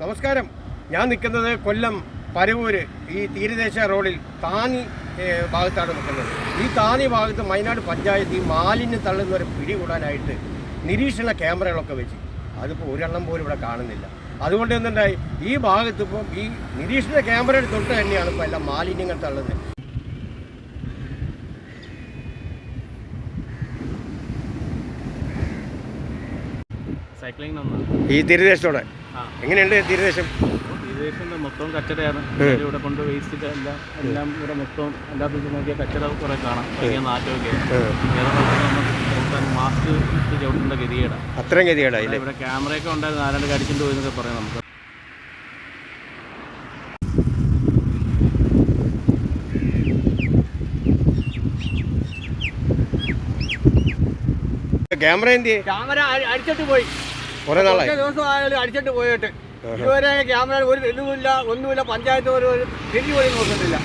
നമസ്കാരം. ഞാൻ നിൽക്കുന്നത് കൊല്ലം പരവൂര് ഈ തീരദേശ റോഡിൽ താനി ഭാഗത്താണ് നിൽക്കുന്നത്. ഈ താനി ഭാഗത്ത് വയനാട് പഞ്ചായത്ത് ഈ മാലിന്യം തള്ളുന്നവരെ പിടികൂടാനായിട്ട് നിരീക്ഷണ ക്യാമറകളൊക്കെ വെച്ച്. അതിപ്പോൾ ഒരെണ്ണം പോലും ഇവിടെ കാണുന്നില്ല. അതുകൊണ്ട് എന്തുണ്ടായി? ഈ ഭാഗത്ത് ഇപ്പം ഈ നിരീക്ഷണ ക്യാമറയുടെ തൊട്ട് തന്നെയാണ് ഇപ്പോൾ എല്ലാം മാലിന്യങ്ങൾ തള്ളുന്നത്. ഈ തീരദേശത്തോടെ. എങ്ങനെയുണ്ട് തീരദേശം? തീരദേശം മൊത്തം കച്ചടയാണ്. ഇവിടെ കൊണ്ട് വേസ്റ്റ് എല്ലാം എല്ലാം ഇവിടെ മൊത്തം എല്ലാ ദിവസവും നോക്കിയാൽ കച്ചട കുറെ കാണാം. ഭയങ്കര നാറ്റമൊക്കെ. നമുക്ക് മാസ്ക് ഇട്ട് ചവിട്ടേണ്ട ഗതികേടാണ് അത്രയും ഗതികേടായില്ലേ? ഇവിടെ ക്യാമറയൊക്കെ ഉണ്ടായിരുന്നു. ആരാണ്ട് കടിച്ചിട്ട് പോയി എന്നൊക്കെ പറയാം നമുക്ക്. ക്യാമറ എന്ത് ചെയ്യേ ക്യാമറ അടിച്ചിട്ട് പോയി. കുറേ നാളായി. കുറച്ച് ദിവസം ആയാലും അടിച്ചിട്ട് പോയിട്ട്. ഇതുവരെ ക്യാമറ ഒരു ഇതുമില്ല ഒന്നുമില്ല പഞ്ചായത്ത് ഒരു ഒരു തിരിഞ്ഞു പോയി നോക്കുന്നില്ല.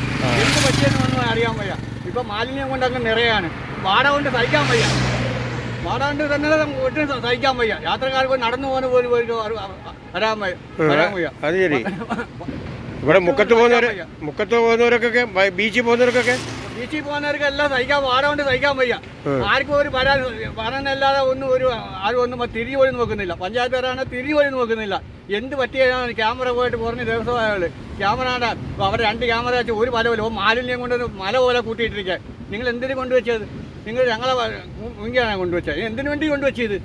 എന്ത് പറ്റിയെന്ന് ഒന്നും അറിയാൻ വയ്യ. ഇപ്പൊ മാലിന്യം കൊണ്ട് അങ്ങ് നിറയാണ്. വാട കൊണ്ട് സഹിക്കാൻ വയ്യ. വാട കൊണ്ട് തന്നെ ഒട്ടും സഹിക്കാൻ വയ്യ. യാത്രക്കാർക്ക് നടന്നു പോകുന്ന പോലും പോയിട്ട് വരാൻ വയ്യ. വരാൻ വയ്യ. അത് ശരി. ഇവിടെ മുക്കത്ത് പോകുന്നവരെ മുക്കത്ത് പോകുന്നവരൊക്കെ ബീച്ചിൽ പോകുന്നവർക്കൊക്കെ ബീച്ചിൽ പോകുന്നവർക്ക് എല്ലാം സഹിക്കാൻ വാട കൊണ്ട് സഹിക്കാൻ വയ്യ. ആർക്കും ഒരു വരാൻ വരാനല്ലാതെ ഒന്നും ഒരു ആരും ഒന്നും തിരിഞ്ഞു പോലും നോക്കുന്നില്ല. പഞ്ചായത്ത് വരാണെങ്കിൽ തിരിഞ്ഞു പോലും നോക്കുന്നില്ല. എന്ത് പറ്റിയാണ് ക്യാമറ പോയിട്ട് കുറഞ്ഞ ദിവസം അയാൾ ക്യാമറ അവർ രണ്ട് ക്യാമറ വെച്ച് ഒരു മല പോലെ മാലിന്യം കൊണ്ട് മല പോലെ കൂട്ടിയിട്ടിരിക്കുക. നിങ്ങൾ എന്തിനു കൊണ്ടുവച്ചത്? നിങ്ങൾ ഞങ്ങളെ മുങ്ങിയാണ് കൊണ്ടുവച്ചത്. എന്തിനു വേണ്ടി കൊണ്ടുവച്ചത്?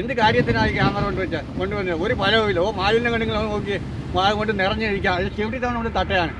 എന്ത് കാര്യത്തിനാണ് ക്യാമറ കൊണ്ടുവച്ചത്? കൊണ്ടുവന്നത്? ഒരു ഫലവുമില്ല ഓ മാലിന്യം കണ്ടെങ്കിൽ നോക്കി കൊണ്ട് നിറഞ്ഞിരിക്കുക. അത് ചെവിട്ടി തവണ കൊണ്ട് തട്ടയാണ്.